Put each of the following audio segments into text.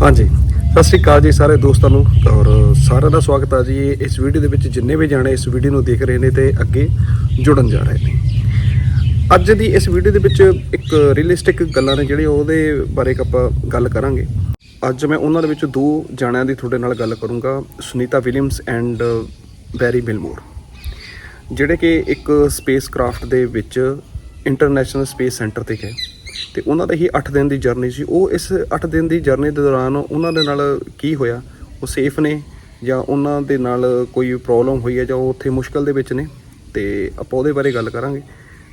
ਹਾਂਜੀ। ਸਤਿ ਸ਼੍ਰੀ ਅਕਾਲ ਜੀ ਸਾਰੇ ਦੋਸਤਾਂ ਨੂੰ ਔਰ ਸਾਰਿਆਂ ਦਾ ਸਵਾਗਤ ਹੈ ਜੀ। ਇਸ ਵੀਡੀਓ ਦੇ ਵਿੱਚ ਜਿੰਨੇ ਵੀ ਜਾਣੇ ਇਸ ਵੀਡੀਓ ਨੂੰ ਦੇਖ ਰਹੇ ਨੇ ਤੇ ਅੱਗੇ ਜੁੜਨ ਜਾ ਰਹੇ ਨੇ। ਅੱਜ ਦੀ ਇਸ ਵੀਡੀਓ ਦੇ ਵਿੱਚ ਇੱਕ ਰੀਅਲਿਸਟਿਕ ਗੱਲਾਂ ਨੇ ਜਿਹੜੇ ਉਹਦੇ ਬਾਰੇ ਇੱਕ ਆਪਾਂ ਗੱਲ ਕਰਾਂਗੇ। ਅੱਜ ਮੈਂ ਉਹਨਾਂ ਦੇ ਵਿੱਚ ਦੋ ਜਾਣਿਆਂ ਦੀ ਤੁਹਾਡੇ ਨਾਲ ਗੱਲ ਕਰੂੰਗਾ, Sunita Williams and Barry Wilmore ਜਿਹੜੇ ਕਿ ਇੱਕ ਸਪੇਸ ਕਰਾਫਟ ਦੇ ਵਿੱਚ ਇੰਟਰਨੈਸ਼ਨਲ ਸਪੇਸ ਸੈਂਟਰ ਤੇ ਗਏ। ਤੇ ਉਹਨਾਂ ਦਾ ਹੀ 8 ਦਿਨ ਦੀ ਜਰਨੀ ਸੀ। ਉਹ ਇਸ 8 ਦਿਨ ਦੀ ਜਰਨੀ ਦੇ ਦੌਰਾਨ ਉਹਨਾਂ ਦੇ ਨਾਲ ਕੀ ਹੋਇਆ? ਉਹ ਸੇਫ ਨੇ ਜਾਂ ਉਹਨਾਂ ਦੇ ਨਾਲ ਕੋਈ ਪ੍ਰੋਬਲਮ ਹੋਈ ਹੈ ਜਾਂ ਉਹ ਉੱਥੇ ਮੁਸ਼ਕਲ ਦੇ ਵਿੱਚ ਨੇ? ਤੇ ਆਪਾਂ ਉਹਦੇ ਬਾਰੇ ਗੱਲ ਕਰਾਂਗੇ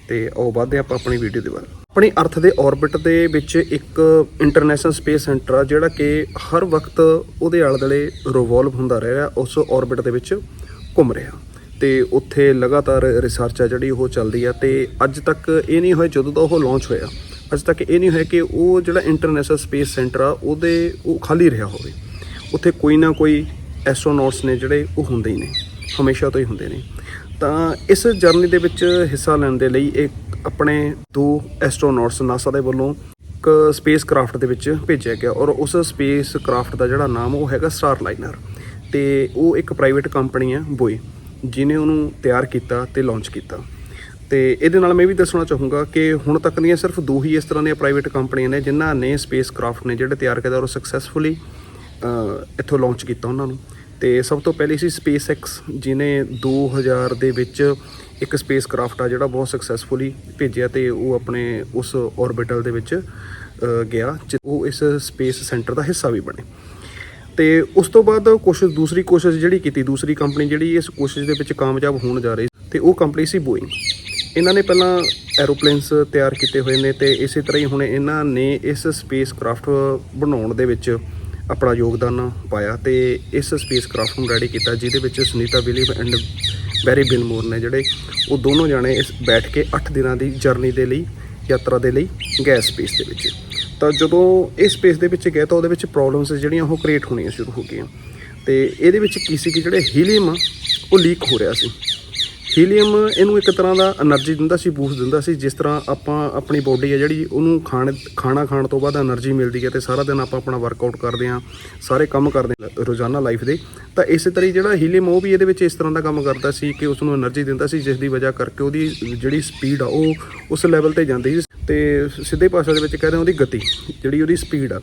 ਤੇ ਆਓ ਵਧਦੇ ਆਪਾਂ ਆਪਣੀ ਵੀਡੀਓ ਦੇ ਵੱਲ ਆਪਣੀ ਅਰਥ ਦੇ ਔਰਬਿਟ ਦੇ ਵਿੱਚ ਇੱਕ ਇੰਟਰਨੈਸ਼ਨਲ ਸਪੇਸ ਸੈਂਟਰ ਆ, ਜਿਹੜਾ ਕਿ ਹਰ ਵਕਤ ਉਹਦੇ ਆਲੇ ਦੁਆਲੇ ਰਿਵੋਲਵ ਹੁੰਦਾ ਰਹਿ ਰਿਹਾ, ਉਸ ਔਰਬਿਟ ਦੇ ਵਿੱਚ ਘੁੰਮ ਰਿਹਾ। ਤੇ ਉੱਥੇ ਲਗਾਤਾਰ ਰਿਸਰਚ ਆ ਜਿਹੜੀ ਉਹ ਚੱਲਦੀ ਆ ਤੇ ਅੱਜ ਤੱਕ ਇਹ ਨਹੀਂ ਹੋਇਆ ਜਦੋਂ ਦਾ ਉਹ ਲਾਂਚ ਹੋਇਆ। ਅੱਜ ਤੱਕ ਇਹ ਨਹੀਂ ਹੋਇਆ ਕਿ ਉਹ ਜਿਹੜਾ ਇੰਟਰਨੈਸ਼ਨਲ ਸਪੇਸ ਸੈਂਟਰ ਆ, ਉਹਦੇ ਉਹ ਖਾਲੀ ਰਿਹਾ ਹੋਵੇ। ਉੱਥੇ ਕੋਈ ਨਾ ਕੋਈ ਐਸਟ੍ਰੋਨੌਟਸ ਨੇ ਜਿਹੜੇ, ਉਹ ਹੁੰਦੇ ਹੀ ਨੇ। ਹਮੇਸ਼ਾ ਤੋਂ ਹੀ ਹੁੰਦੇ ਨੇ। ਤਾਂ ਇਸ ਜਰਨੀ ਦੇ ਵਿੱਚ ਹਿੱਸਾ ਲੈਣ ਦੇ ਲਈ ਇੱਕ ਆਪਣੇ ਦੋ ਐਸਟ੍ਰੋਨੌਟਸ ਨਾਸਾ ਦੇ ਵੱਲੋਂ ਇੱਕ ਸਪੇਸ ਕਰਾਫਟ ਦੇ ਵਿੱਚ ਭੇਜਿਆ ਗਿਆ ਔਰ ਉਸ ਸਪੇਸ ਕਰਾਫਟ ਦਾ ਜਿਹੜਾ ਨਾਮ, ਉਹ ਹੈਗਾ ਸਟਾਰ ਲਾਈਨਰ ਤੇ ਉਹ ਇੱਕ ਪ੍ਰਾਈਵੇਟ ਕੰਪਨੀ ਹੈ ਬੋਏ ਜਿਨੇ ਉਹਨੂੰ ਤਿਆਰ ਕੀਤਾ ਤੇ ਲਾਂਚ ਕੀਤਾ। ਤੇ ਇਹਦੇ ਨਾਲ ਮੈਂ ਵੀ ਦੱਸਣਾ ਚਾਹੂੰਗਾ ਕਿ ਹੁਣ ਤੱਕ ਦੀਆਂ ਸਿਰਫ ਦੋ ਹੀ ਇਸ ਤਰ੍ਹਾਂ ਦੀਆਂ ਪ੍ਰਾਈਵੇਟ ਕੰਪਨੀਆਂ ਨੇ ਜਿਨ੍ਹਾਂ ਨੇ ਸਪੇਸ ਕਰਾਫਟ ਨੇ ਜਿਹੜੇ ਤਿਆਰ ਕੀਤਾ ਔਰ ਸਕਸੈਸਫੁਲੀ ਇੱਥੋਂ ਲਾਂਚ ਕੀਤਾ ਉਹਨਾਂ ਨੂੰ। ਤੇ ਸਭ ਤੋਂ ਪਹਿਲੀ ਸੀ SpaceX ਜਿਨੇ 2000 ਦੇ ਵਿੱਚ ਇੱਕ ਸਪੇਸ ਕਰਾਫਟ ਆ ਜਿਹੜਾ ਬਹੁਤ ਸਕਸੈਸਫੁਲੀ ਭੇਜਿਆ ਤੇ ਉਹ ਆਪਣੇ ਉਸ ਆਰਬਿਟਲ ਦੇ ਵਿੱਚ ਗਿਆ ਉਹ ਇਸ ਸਪੇਸ ਸੈਂਟਰ ਦਾ ਹਿੱਸਾ ਵੀ ਬਣੇ। ਤੇ ਉਸ ਤੋਂ ਬਾਅਦ ਕੋਸ਼ਿਸ਼ ਦੂਸਰੀ ਕੋਸ਼ਿਸ਼ ਜਿਹੜੀ ਕੀਤੀ, ਦੂਸਰੀ ਕੰਪਨੀ ਜਿਹੜੀ ਇਸ ਕੋਸ਼ਿਸ਼ ਦੇ ਵਿੱਚ ਕਾਮਯਾਬ ਹੋਣ ਜਾ ਰਹੀ ਤੇ ਉਹ ਕੰਪਨੀ ਸੀ ਬੋਇੰਗ ਇਹਨਾਂ ਨੇ ਪਹਿਲਾਂ ਐਰੋਪਲੇਨਸ ਤਿਆਰ ਕੀਤੇ ਹੋਏ ਨੇ ਤੇ ਇਸੇ ਤਰ੍ਹਾਂ ਹੀ ਹੁਣ ਇਹਨਾਂ ਨੇ ਇਸ ਸਪੇਸ ਕਰਾਫਟ ਬਣਾਉਣ ਦੇ ਵਿੱਚ ਆਪਣਾ ਯੋਗਦਾਨ ਪਾਇਆ ਤੇ ਇਸ ਸਪੇਸ ਕਰਾਫਟ ਨੂੰ ਰੈਡੀ ਕੀਤਾ, ਜਿਹਦੇ ਵਿੱਚ Sunita William and Barry Wilmore ਨੇ ਜਿਹੜੇ ਉਹ ਦੋਨੋਂ ਜਾਣੇ ਇਸ ਬੈਠ ਕੇ 8 ਦਿਨਾਂ ਦੀ ਜਰਨੀ ਦੇ ਲਈ, ਯਾਤਰਾ ਦੇ ਲਈ ਗਏ ਸਪੇਸ ਦੇ ਵਿੱਚ। ਤਾਂ ਜਦੋਂ ਇਹ ਸਪੇਸ ਦੇ ਵਿੱਚ ਗਏ ਤਾਂ ਉਹਦੇ ਵਿੱਚ ਪ੍ਰੋਬਲਮਸ ਜਿਹੜੀਆਂ ਉਹ ਕ੍ਰੀਏਟ ਹੋਣੀਆਂ ਸ਼ੁਰੂ ਹੋ ਗਈਆਂ। ਤੇ ਇਹਦੇ ਵਿੱਚ ਕੀ ਸੀ ਕਿ ਜਿਹੜੇ ਹੀਲੀਅਮ ਆ, ਉਹ ਲੀਕ ਹੋ ਰਿਹਾ ਸੀ। ਹੀਲੀਅਮ, ਇਹਨੂੰ ਇੱਕ ਤਰ੍ਹਾਂ ਦਾ એનર્ਜੀ ਦਿੰਦਾ ਸੀ, ਬੂਸਟ ਦਿੰਦਾ ਸੀ, ਜਿਸ ਤਰ੍ਹਾਂ ਆਪਾਂ ਆਪਣੀ ਬੋਡੀ ਆ ਜਿਹੜੀ, ਉਹਨੂੰ ਖਾਣ, ਖਾਣਾ ਖਾਣ ਤੋਂ ਬਾਅਦ એનર્ਜੀ ਮਿਲਦੀ ਹੈ ਤੇ ਸਾਰਾ ਦਿਨ ਆਪਾਂ ਆਪਣਾ ਵਰਕਆਊਟ ਕਰਦੇ ਆਂ ਸਾਰੇ ਕੰਮ ਕਰਦੇ ਆਂ ਰੋਜ਼ਾਨਾ ਲਾਈਫ ਦੇ। ਤਾਂ ਇਸੇ ਤਰ੍ਹਾਂ ਜਿਹੜਾ ਹੀਲੀਅਮ, ਉਹ ਵੀ ਇਹਦੇ ਵਿੱਚ ਇਸ ਤਰ੍ਹਾਂ ਦਾ ਕੰਮ ਕਰਦਾ ਸੀ ਕਿ ਉਸ ਨੂੰ એનર્ਜੀ ਦਿੰਦਾ ਸੀ, ਜਿਸ ਦੀ ਵਜ੍ਹਾ ਕਰਕੇ ਉਹਦੀ ਜਿਹੜੀ ਸਪੀਡ ਆ, ਉਹ ਉਸ ਲੈਵਲ ਤੇ ਜਾਂਦੀ ਸੀ। ਤੇ ਸਿੱਧੇ ਭਾਸ਼ਾ ਦੇ ਵਿੱਚ ਕਹਿੰਦੇ ਉਹਦੀ ਗਤੀ, ਜਿਹੜੀ ਉਹਦੀ ਸਪੀਡ ਆ,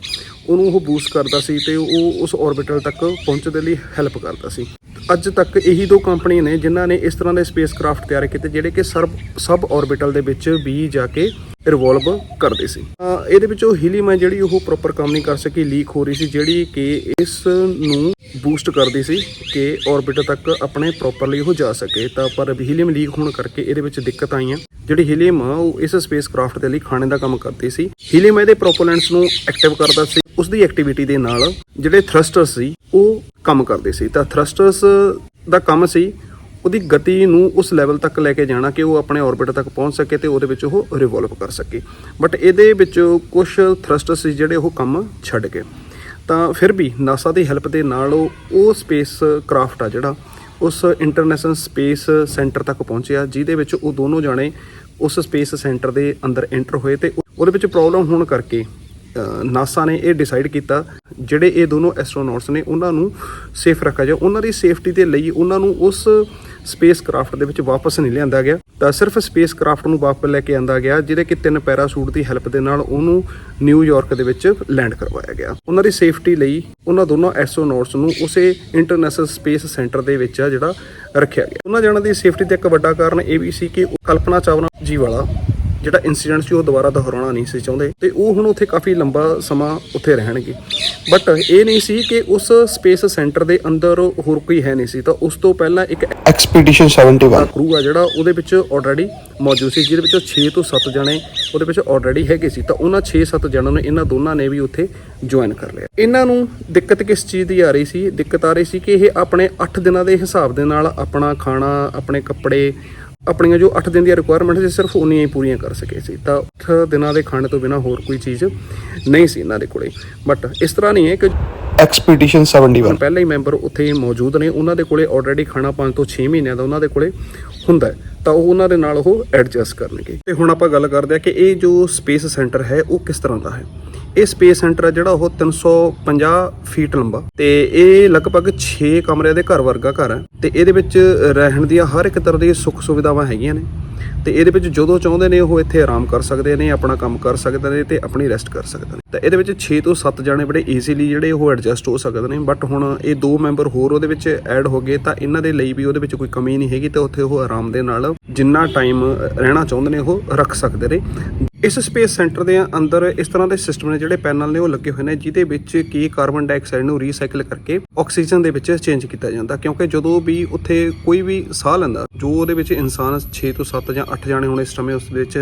ਉਹਨੂੰ ਉਹ ਬੂਸਟ ਕਰਦਾ ਸੀ ਤੇ ਉਹ ਉਸ ਆਰਬਿਟਲ ਤੱਕ ਪਹੁੰਚਣ ਦੇ ਲਈ ਹੈਲਪ ਕਰਦਾ ਸੀ। ਅੱਜ ਤੱਕ ਇਹੀ ਦੋ ਕੰਪਨੀਆਂ ਨੇ ਜਿਨ੍ਹਾਂ ਨੇ ਇਸ ਤਰ੍ਹਾਂ ਦੇ ਸਪੇਸਕ੍ਰਾਫਟ ਤਿਆਰ ਕੀਤੇ ਜਿਹੜੇ ਕਿ ਸਰਬ ਸਬ ਆਰਬਿਟਲ ਦੇ ਵਿੱਚ ਵੀ ਜਾ ਕੇ ਰਿਵੋਲਵ ਕਰਦੇ ਸੀ। ਇਹਦੇ ਵਿੱਚ ਉਹ ਹੀਲੀਅਮ ਹੈ ਜਿਹੜੀ ਉਹ ਪ੍ਰੋਪਰ ਕੰਮ ਨਹੀਂ ਕਰ ਸਕੀ ਲੀਕ ਹੋ ਰਹੀ ਸੀ, ਜਿਹੜੀ ਕਿ ਇਸ ਨੂੰ ਬੂਸਟ ਕਰਦੀ ਸੀ ਕਿ ਆਰਬਿਟ ਤੱਕ ਆਪਣੇ ਪ੍ਰੋਪਰਲੀ ਉਹ ਜਾ ਸਕੇ। ਤਾਂ ਪਰ ਹੀਲੀਅਮ ਲੀਕ ਹੋਣ ਕਰਕੇ ਇਹਦੇ ਵਿੱਚ ਦਿੱਕਤ ਆਈਆਂ ਜਿਹੜੀ ਹੀਲੀਅਮ ਆ, ਉਹ ਇਸ ਸਪੇਸ ਕਰਾਫਟ ਦੇ ਲਈ ਖਾਣੇ ਦਾ ਕੰਮ ਕਰਦੀ ਸੀ। ਹੀਲੀਅਮ ਇਹਦੇ ਪ੍ਰੋਪਲੈਂਟਸ ਨੂੰ ਐਕਟਿਵ ਕਰਦਾ ਸੀ। ਉਸ ਦੀ ਐਕਟੀਵਿਟੀ ਦੇ ਨਾਲ ਜਿਹੜੇ ਥਰਸਟਰਸ ਸੀ, ਉਹ ਕੰਮ ਕਰਦੇ ਸੀ। ਤਾਂ ਥਰਸਟਰਸ ਦਾ ਕੰਮ ਸੀ ਉਹਦੀ ਗਤੀ ਨੂੰ ਉਸ ਲੈਵਲ ਤੱਕ ਲੈ ਕੇ ਜਾਣਾ ਕਿ ਉਹ ਆਪਣੇ ਔਰਬਿਟ ਤੱਕ ਪਹੁੰਚ ਸਕੇ ਤੇ ਉਹਦੇ ਵਿੱਚ ਉਹ ਰਿਵੋਲਵ ਕਰ ਸਕੇ। ਬਟ ਇਹਦੇ ਵਿੱਚ ਕੁਝ ਥਰਸਟਸ ਸੀ ਜਿਹੜੇ ਉਹ ਕੰਮ ਛੱਡ ਗਏ। ਤਾਂ ਫਿਰ ਵੀ ਨਾਸਾ ਦੀ ਹੈਲਪ ਦੇ ਨਾਲ ਉਹ ਉਹ ਸਪੇਸ ਕਰਾਫਟ ਆ ਜਿਹੜਾ, ਉਸ ਇੰਟਰਨੈਸ਼ਨਲ ਸਪੇਸ ਸੈਂਟਰ ਤੱਕ ਪਹੁੰਚਿਆ, ਜਿਹਦੇ ਵਿੱਚ ਉਹ ਦੋਨੋਂ ਜਾਣੇ ਉਸ ਸਪੇਸ ਸੈਂਟਰ ਦੇ ਅੰਦਰ ਐਂਟਰ ਹੋਏ ਤੇ ਉਹਦੇ ਵਿੱਚ ਪ੍ਰੋਬਲਮ ਹੋਣ ਕਰਕੇ ਨਾਸਾ ਨੇ ਇਹ ਡਿਸਾਈਡ ਕੀਤਾ ਜਿਹੜੇ ਇਹ ਦੋਨੋਂ ਐਸਟ੍ਰੋਨੌਟਸ ਨੇ, ਉਹਨਾਂ ਨੂੰ ਸੇਫ ਰੱਖਿਆ ਜਾਏ ਉਹਨਾਂ ਦੀ ਸੇਫਟੀ ਦੇ ਲਈ ਉਹਨਾਂ ਨੂੰ ਉਸ ਸਪੇਸ ਕਰਾਫਟ ਦੇ ਵਿੱਚ ਵਾਪਸ ਨਹੀਂ ਲਿਆਂਦਾ ਗਿਆ। ਤਾਂ ਸਿਰਫ ਸਪੇਸ ਕਰਾਫਟ ਨੂੰ ਵਾਪਸ ਲੈ ਕੇ ਆਂਦਾ ਗਿਆ, ਜਿਹਦੇ ਕਿ ਤਿੰਨ ਪੈਰਾਸ਼ੂਟ ਦੀ ਹੈਲਪ ਦੇ ਨਾਲ ਉਹਨੂੰ ਨਿਊਯਾਰਕ ਦੇ ਵਿੱਚ ਲੈਂਡ ਕਰਵਾਇਆ ਗਿਆ। ਉਹਨਾਂ ਦੀ ਸੇਫਟੀ ਲਈ ਉਹਨਾਂ ਦੋਨੋਂ ਐਸਟ੍ਰੋਨੌਟਸ ਨੂੰ ਉਸੇ ਇੰਟਰਨੈਸ਼ਨਲ ਸਪੇਸ ਸੈਂਟਰ ਦੇ ਵਿੱਚ ਆ ਜਿਹੜਾ ਰੱਖਿਆ ਗਿਆ। ਉਹਨਾਂ ਜਣਾਂ ਦੀ ਸੇਫਟੀ ਦਾ ਇੱਕ ਵੱਡਾ ਕਾਰਨ ਇਹ ਵੀ ਸੀ ਕਿ ਕਲਪਨਾ ਚਾਵਲਾ ਜੀ ਵਾਲਾ ਜਿਹੜਾ ਇਨਸੀਡੈਂਟ ਸੀ ਉਹ ਦੁਬਾਰਾ ਦੁਹਰਾਉਣਾ ਨਹੀਂ ਸੀ ਚਾਹੁੰਦੇ ਤੇ ਉਹ ਹੁਣ ਉੱਥੇ ਕਾਫੀ ਲੰਬਾ ਸਮਾਂ ਉੱਥੇ ਰਹਿਣਗੇ। ਬਟ ਇਹ ਨਹੀਂ ਸੀ ਕਿ ਉਸ ਸਪੇਸ ਸੈਂਟਰ ਦੇ ਅੰਦਰ ਹੋਰ ਕੋਈ ਹੈ ਨਹੀਂ ਸੀ। ਤਾਂ ਉਸ ਤੋਂ ਪਹਿਲਾਂ ਇੱਕ ਐਕਸਪੀਡੀਸ਼ਨ 71 ਦਾ ਕਰੂ ਆ ਜਿਹੜਾ ਉਹਦੇ ਵਿੱਚ ਆਲਰੇਡੀ ਮੌਜੂਦ ਸੀ ਜਿਹਦੇ ਵਿੱਚੋਂ 6 ਤੋਂ 7 ਜਣੇ ਉਹਦੇ ਵਿੱਚ ਆਲਰੇਡੀ ਹੈਗੇ ਸੀ। ਤਾਂ ਉਹਨਾਂ 6-7 ਜਣਾਂ ਨੂੰ ਇਹਨਾਂ ਦੋਨਾਂ ਨੇ ਵੀ ਉੱਥੇ ਜੁਆਇਨ ਕਰ ਲਿਆ। ਇਹਨਾਂ ਨੂੰ ਦਿੱਕਤ ਕਿਸ ਚੀਜ਼ ਦੀ ਆ ਰਹੀ ਸੀ? ਦਿੱਕਤ ਆ ਰਹੀ ਸੀ ਕਿ ਇਹ ਆਪਣੇ 8 ਦਿਨਾਂ ਦੇ ਹਿਸਾਬ ਦੇ ਨਾਲ ਆਪਣਾ ਖਾਣਾ ਆਪਣੇ ਕੱਪੜੇ ਆਪਣੀਆਂ ਜੋ 8 ਦਿਨ ਦੀਆਂ ਰਿਕੁਆਇਰਮੈਂਟ ਸੀ ਸਿਰਫ ਉਨੀਆਂ ਹੀ ਪੂਰੀਆਂ ਕਰ ਸਕੇ ਸੀ। ਤਾਂ 8 ਦਿਨਾਂ ਦੇ ਖਾਣੇ ਤੋਂ ਬਿਨਾ ਹੋਰ ਕੋਈ ਚੀਜ਼ ਨਹੀਂ ਸੀ ਇਹਨਾਂ ਦੇ ਕੋਲੇ। ਬਟ ਇਸ ਤਰ੍ਹਾਂ ਨਹੀਂ ਹੈ ਕਿ ਐਕਸਪੀਡੀਸ਼ਨ 71 ਪਹਿਲੇ ਹੀ ਮੈਂਬਰ ਉੱਥੇ ਮੌਜੂਦ ਨੇ ਉਹਨਾਂ ਦੇ ਕੋਲੇ ਆਲਰੇਡੀ ਖਾਣਾ 5 ਤੋਂ 6 ਮਹੀਨਿਆਂ ਦਾ ਉਹਨਾਂ ਦੇ ਕੋਲੇ ਹੁੰਦਾ ਤਾਂ ਉਹ ਉਹਨਾਂ ਦੇ ਨਾਲ ਉਹ ਐਡਜਸਟ ਕਰਨਗੇ। ਤੇ ਹੁਣ ਆਪਾਂ ਗੱਲ ਕਰਦੇ ਆ ਕਿ ਇਹ ਜੋ ਸਪੇਸ ਸੈਂਟਰ ਹੈ ਉਹ ਕਿਸ ਤਰ੍ਹਾਂ ਦਾ ਹੈ? ਇਹ ਸਪੇਸ ਸੈਂਟਰ ਹੈ ਜਿਹੜਾ ਉਹ 350 ਫੀਟ ਲੰਬਾ ਤੇ ਇਹ ਲਗਭਗ 6 ਕਮਰਿਆਂ ਦੇ ਘਰ ਵਰਗਾ ਘਰ ਹੈ ਤੇ ਇਹਦੇ ਵਿੱਚ ਰਹਿਣ ਦੀਆਂ ਹਰ ਇੱਕ ਤਰ੍ਹਾਂ ਦੀ ਸੁੱਖ ਸੁਵਿਧਾਵਾਂ ਹੈਗੀਆਂ ਨੇ ਤੇ ਇਹਦੇ ਵਿੱਚ ਜਦੋਂ ਚਾਹੁੰਦੇ ਨੇ ਉਹ ਇੱਥੇ ਆਰਾਮ ਕਰ ਸਕਦੇ ਨੇ, ਆਪਣਾ ਕੰਮ ਕਰ ਸਕਦੇ ਨੇ ਤੇ ਆਪਣੀ ਰੈਸਟ ਕਰ ਸਕਦੇ ਨੇ। ਤਾਂ ਇਹਦੇ ਵਿੱਚ 6 ਤੋਂ 7 ਜਾਣੇ ਬੜੇ ਈਜ਼ੀਲੀ ਜਿਹੜੇ ਉਹ ਐਡਜਸਟ ਹੋ ਸਕਦੇ ਨੇ ਬਟ ਹੁਣ ਇਹ ਦੋ ਮੈਂਬਰ ਹੋਰ ਉਹਦੇ ਵਿੱਚ ਐਡ ਹੋ ਗਏ ਤਾਂ ਇਹਨਾਂ ਦੇ ਲਈ ਵੀ ਉਹਦੇ ਵਿੱਚ ਕੋਈ ਕਮੀ ਨਹੀਂ ਹੈਗੀ ਤੇ ਉੱਥੇ ਉਹ ਆਰਾਮ ਦੇ ਨਾਲ ਜਿੰਨਾ ਟਾਈਮ ਰਹਿਣਾ ਚਾਹੁੰਦੇ ਨੇ ਉਹ ਰੱਖ ਸਕਦੇ ਨੇ। ਇਸ ਸਪੇਸ ਸੈਂਟਰ ਦੇ ਅੰਦਰ ਇਸ ਤਰ੍ਹਾਂ ਦੇ ਸਿਸਟਮ ਨੇ ਜਿਹੜੇ ਪੈਨਲ ਨੇ ਉਹ ਲੱਗੇ ਹੋਏ ਨੇ, ਜਿਹਦੇ ਵਿੱਚ ਕੀ ਕਾਰਬਨ ਡਾਈਆਕਸਾਈਡ ਨੂੰ ਰੀਸਾਈਕਲ ਕਰਕੇ ਆਕਸੀਜਨ ਦੇ ਵਿੱਚ ਚੇਂਜ ਕੀਤਾ ਜਾਂਦਾ। ਕਿਉਂਕਿ ਜਦੋਂ ਵੀ ਉੱਥੇ ਕੋਈ ਵੀ ਸਾਹ ਲੈਂਦਾ, ਜੋ ਉਹਦੇ ਵਿੱਚ ਇਨਸਾਨ 6 ਤੋਂ 7 ਜਾਂ 8 ਜਾਣੇ ਹੁਣ ਇਸ ਸਮੇਂ ਉਸ ਵਿੱਚ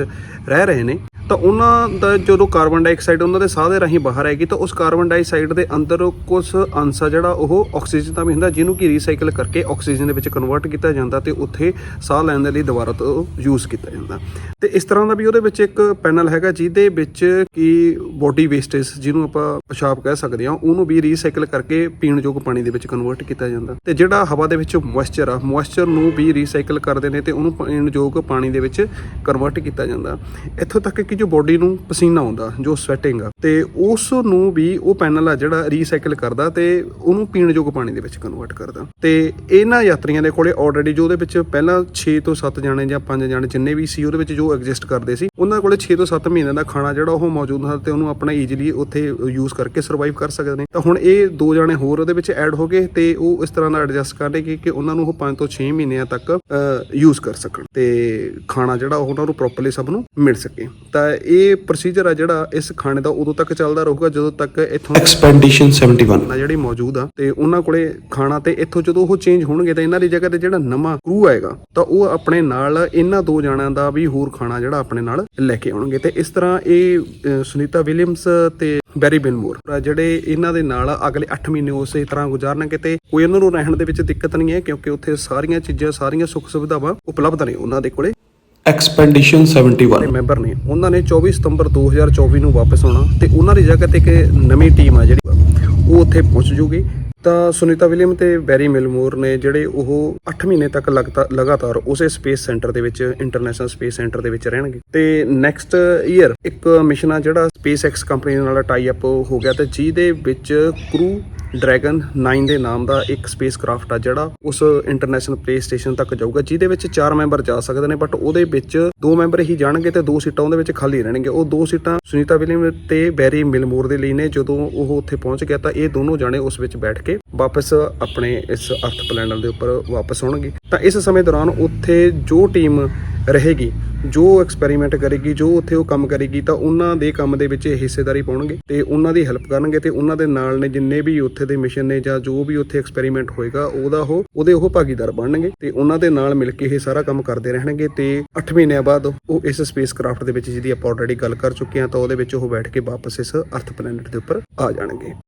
ਰਹਿ ਰਹੇ ਨੇ ਤਾਂ ਉਹਨਾਂ ਦਾ ਜਦੋਂ ਕਾਰਬਨ ਡਾਈਆਕਸਾਈਡ ਉਹਨਾਂ ਦੇ ਸਾਹ ਦੇ ਰਾਹੀਂ ਬਾਹਰ ਆਏਗੀ, ਤਾਂ ਉਸ ਕਾਰਬਨ ਡਾਈਆਕਸਾਈਡ ਦੇ ਅੰਦਰ ਕੁਝ ਅੰਸ਼ ਆ ਜਿਹੜਾ ਉਹ ਆਕਸੀਜਨ ਦਾ ਵੀ ਹੁੰਦਾ, ਜਿਹਨੂੰ ਕਿ ਰੀਸਾਈਕਲ ਕਰਕੇ ਆਕਸੀਜਨ ਦੇ ਵਿੱਚ ਕਨਵਰਟ ਕੀਤਾ ਜਾਂਦਾ ਤੇ ਉੱਥੇ ਸਾਹ ਲੈਣ ਦੇ ਲਈ ਦੁਬਾਰਾ ਤੋਂ ਯੂਜ਼ ਕੀਤਾ ਜਾਂਦਾ। ਤੇ ਇਸ ਤਰ੍ਹਾਂ ਦਾ ਵੀ ਉਹਦੇ ਵਿੱਚ ਇੱਕ ਪੈਨਲ ਹੈਗਾ, ਜਿਹਦੇ ਵਿੱਚ ਕਿ ਬੋਡੀ ਵੇਸਟੇਜ ਜਿਹਨੂੰ ਆਪਾਂ ਪਿਸ਼ਾਬ ਕਹਿ ਸਕਦੇ ਹਾਂ, ਉਹਨੂੰ ਵੀ ਰੀਸਾਈਕਲ ਕਰਕੇ ਪੀਣ ਯੋਗ ਪਾਣੀ ਦੇ ਵਿੱਚ ਕਨਵਰਟ ਕੀਤਾ ਜਾਂਦਾ। ਤੇ ਜਿਹੜਾ ਹਵਾ ਦੇ ਵਿੱਚ ਮੋਇਸਚਰ ਆ ਮੋਇਸਚਰ ਨੂੰ ਵੀ ਰੀਸਾਈਕਲ ਕਰਦੇ ਨੇ ਤੇ ਉਹਨੂੰ ਪੀਣ ਯੋਗ ਪਾਣੀ ਦੇ ਵਿੱਚ ਕਨਵਰਟ ਕੀਤਾ ਜਾਂਦਾ। ਇੱਥੋਂ ਤੱਕ ਕਿ ਜੋ ਬੋਡੀ ਨੂੰ ਪਸੀਨਾ ਆਉਂਦਾ, ਜੋ ਸਵੈਟਿੰਗ ਆ, ਤੇ ਉਸ ਨੂੰ ਵੀ ਉਹ ਪੈਨਲ ਆ ਜਿਹੜਾ ਰੀਸਾਈਕਲ ਕਰਦਾ ਤੇ ਉਹਨੂੰ ਪੀਣ ਯੋਗ ਪਾਣੀ ਦੇ ਵਿੱਚ ਕਨਵਰਟ ਕਰਦਾ। ਤੇ ਇਹਨਾਂ ਯਾਤਰੀਆਂ ਦੇ ਕੋਲੇ ਆਲਰੇਡੀ ਜੋ ਉਹਦੇ ਵਿੱਚ ਪਹਿਲਾਂ 6 ਤੋਂ 7 ਜਾਣੇ ਜਾਂ 5 ਜਾਣੇ ਜਿੰਨੇ ਵੀ ਸੀ, ਉਹਦੇ ਵਿੱਚ ਜੋ ਐਗਜ਼ਿਸਟ ਕਰਦੇ ਸੀ, ਉਹਨਾਂ ਕੋਲੇ 6 ਤੋਂ 7 ਮਹੀਨਿਆਂ ਦਾ ਖਾਣਾ ਜਿਹੜਾ ਉਹ ਮੌਜੂਦ ਹੁੰਦਾ ਤੇ ਉਹਨੂੰ ਆਪਣਾ ਈਜ਼ੀਲੀ ਉੱਥੇ ਯੂਜ਼ ਕਰਕੇ ਸਰਵਾਈਵ ਕਰ ਸਕਦੇ ਨੇ। ਤਾਂ ਹੁਣ ਇਹ ਦੋ ਜਾਣੇ ਹੋਰ ਉਹਦੇ ਵਿੱਚ ਐਡ ਹੋ ਗਏ ਤੇ ਉਹ ਇਸ ਤਰ੍ਹਾਂ ਦਾ ਐਡਜਸਟ ਕਰਦੇ ਕਿ ਉਹਨਾਂ ਨੂੰ ਉਹ 5 ਤੋਂ 6 ਮਹੀਨਿਆਂ ਤੱਕ ਯੂਜ਼ ਕਰ ਸਕਣ ਤੇ ਖਾਣਾ ਜਿਹੜਾ ਉਹ ਉਹਨਾਂ ਨੂੰ ਪ੍ਰੋਪਰਲੀ ਸਭ ਨੂੰ ਮਿਲ ਸਕੇ। ਤਾਂ ਇਹ ਪ੍ਰੋਸੀਜਰ ਆ ਜਿਹੜਾ ਇਸ ਖਾਣੇ ਦਾ ਉਦੋਂ ਤੱਕ ਚੱਲਦਾ ਰਹੂਗਾ ਜਦੋਂ ਤੱਕ ਇੱਥੋਂ Expedition 71. ਨਾ ਜਿਹੜੀ ਮੌਜੂਦ ਆ ਤੇ ਉਹਨਾਂ ਕੋਲੇ ਖਾਣਾ ਤੇ ਇੱਥੋਂ ਜਦੋਂ ਉਹ ਚੇਂਜ ਹੋਣਗੇ ਤਾਂ ਇਹਨਾਂ ਦੀ ਜਗ੍ਹਾ ਤੇ ਜਿਹੜਾ ਨਵਾਂ ਕਰੂ ਆਏਗਾ ਤਾਂ ਉਹ ਆਪਣੇ ਨਾਲ ਇਹਨਾਂ ਦੋ ਜਣਿਆਂ ਦਾ ਵੀ ਹੋਰ ਖਾਣਾ ਜਿਹੜਾ ਆਪਣੇ ਨਾਲ ਲੈ ਕੇ ਆਉਣਗੇ ਤੇ ਇਸ ਤਰ੍ਹਾਂ ਇਹ ਸੁਨੀਤਾ ਵਿਲੀਅਮਸ ਤੇ ਬੈਰੀ ਬਿਲਮੋਰ ਆ ਜਿਹੜੇ ਇਹਨਾਂ ਦੇ ਨਾਲ ਅਗਲੇ 8 ਮਹੀਨੇ ਉਸੇ ਤਰ੍ਹਾਂ ਗੁਜ਼ਾਰਨਗੇ ਤੇ ਕੋਈ ਉਹਨਾਂ ਨੂੰ ਰਹਿਣ ਦੇ ਵਿੱਚ ਦਿੱਕਤ ਨਹੀਂ ਹੈ ਕਿਉਂਕਿ ਉੱਥੇ ਸਾਰੀਆਂ ਚੀਜ਼ਾਂ ਸਾਰੀਆਂ ਸੁੱਖ ਸੁਵਿਧਾਵਾਂ ਉਪਲਬਧ ਨੇ ਉਹਨਾਂ ਦੇ ਕੋਲੇ Expedition 71. ਮੈਂਬਰ ਨੇ ਉਹਨਾਂ ਨੇ 24 ਸਤੰਬਰ 2024 ਨੂੰ ਵਾਪਸ ਆਉਣਾ ਤੇ ਉਹਨਾਂ ਦੀ ਜਗ੍ਹਾ ਤੇ ਇੱਕ ਨਵੀਂ ਟੀਮ ਆ ਜਿਹੜੀ ਉਹ ਉੱਥੇ ਪਹੁੰਚ ਜੂਗੀ। ਤਾਂ ਸੁਨੀਤਾ ਵਿਲੀਅਮ ਤੇ ਬੈਰੀ ਮਿਲਮੋਰ ਨੇ ਜਿਹੜੇ ਉਹ 8 ਮਹੀਨੇ ਤੱਕ ਲਗਤਾ- ਲਗਾਤਾਰ ਉਸੇ ਸਪੇਸ ਸੈਂਟਰ ਦੇ ਵਿੱਚ ਇੰਟਰਨੈਸ਼ਨਲ ਸਪੇਸ ਸੈਂਟਰ ਦੇ ਵਿੱਚ ਰਹਿਣਗੇ। ਤੇ ਨੈਕਸਟ ਈਅਰ ਇੱਕ ਮਿਸ਼ਨ ਆ ਜਿਹੜਾ ਸਪੇਸ ਐਕਸ ਕੰਪਨੀ ਨਾਲ ਟਾਈ ਅਪ ਹੋ ਗਿਆ ਤੇ ਜਿਹਦੇ ਵਿੱਚ ਕਰੂ ਡਰੈਗਨ 9 ਦੇ ਨਾਮ ਦਾ ਇੱਕ ਸਪੇਸ ਕਰਾਫਟ ਆ ਜਿਹੜਾ ਉਸ ਇੰਟਰਨੈਸ਼ਨਲ ਪਲੇ ਸਟੇਸ਼ਨ ਤੱਕ ਜਾਊਗਾ, ਜਿਹਦੇ ਵਿੱਚ ਚਾਰ ਮੈਂਬਰ ਜਾ ਸਕਦੇ ਨੇ ਬਟ ਉਹਦੇ ਵਿੱਚ ਦੋ ਮੈਂਬਰ ਹੀ ਜਾਣਗੇ ਤੇ ਦੋ ਸੀਟਾਂ ਉਹਦੇ ਵਿੱਚ ਖਾਲੀ ਰਹਿਣਗੇ। ਉਹ ਦੋ ਸੀਟਾਂ ਸੁਨੀਤਾ ਵਿਲੀਅਮ ਤੇ ਬੈਰੀ ਮਿਲਮੋਰ ਦੇ ਲਈ ਨੇ। ਜਦੋਂ ਉਹ ਉੱਥੇ ਪਹੁੰਚ ਗਿਆ ਤਾਂ ਇਹ ਦੋਨੋਂ ਜਾਣੇ ਉਸ ਵਿੱਚ ਬੈਠ ਕੇ ਵਾਪਸ ਆਪਣੇ ਇਸ ਅਰਥ ਪਲੈਨਟ ਦੇ ਉੱਪਰ ਵਾਪਸ ਆਉਣਗੇ। ਤਾਂ ਇਸ ਸਮੇਂ ਦੌਰਾਨ ਉੱਥੇ ਜੋ ਟੀਮ ਰਹੇਗੀ ਜੋ ਐਕਸਪੈਰੀਮੈਂਟ ਕਰੇਗੀ, ਜੋ ਉੱਥੇ ਉਹ ਕੰਮ ਕਰੇਗੀ, ਤਾਂ ਉਹਨਾਂ ਦੇ ਕੰਮ ਦੇ ਵਿੱਚ ਇਹ ਹਿੱਸੇਦਾਰੀ ਪਾਉਣਗੇ ਤੇ ਉਹਨਾਂ ਦੀ ਹੈਲਪ ਕਰਨਗੇ ਤੇ ਉਹਨਾਂ ਦੇ ਨਾਲ ਨੇ ਜਿੰਨੇ ਵੀ ਉੱਥੇ ਦੇ ਮਿਸ਼ਨ ਨੇ ਜਾਂ ਜੋ ਵੀ ਉੱਥੇ ਐਕਸਪੈਰੀਮੈਂਟ ਹੋਏਗਾ, ਉਹਦਾ ਉਹ, ਉਹਦੇ ਉਹ ਭਾਗੀਦਾਰ ਬਣਨਗੇ ਤੇ ਉਹਨਾਂ ਦੇ ਨਾਲ ਮਿਲ ਕੇ ਇਹ ਸਾਰਾ ਕੰਮ ਕਰਦੇ ਰਹਿਣਗੇ ਤੇ 8 ਮਹੀਨਿਆਂ ਬਾਅਦ ਉਹ ਇਸ ਸਪੇਸ ਕਰਾਫਟ ਦੇ ਵਿੱਚ ਜਿਹਦੀ ਆਪਾਂ ਆਲਰੇਡੀ ਗੱਲ ਕਰ ਚੁੱਕੇ ਹਾਂ, ਤਾਂ ਉਹਦੇ ਵਿੱਚ ਉਹ ਬੈਠ ਕੇ ਵਾਪਸ ਇਸ ਅਰਥ ਪਲੈਨਟ ਦੇ ਉੱਪਰ ਆ ਜਾਣਗੇ।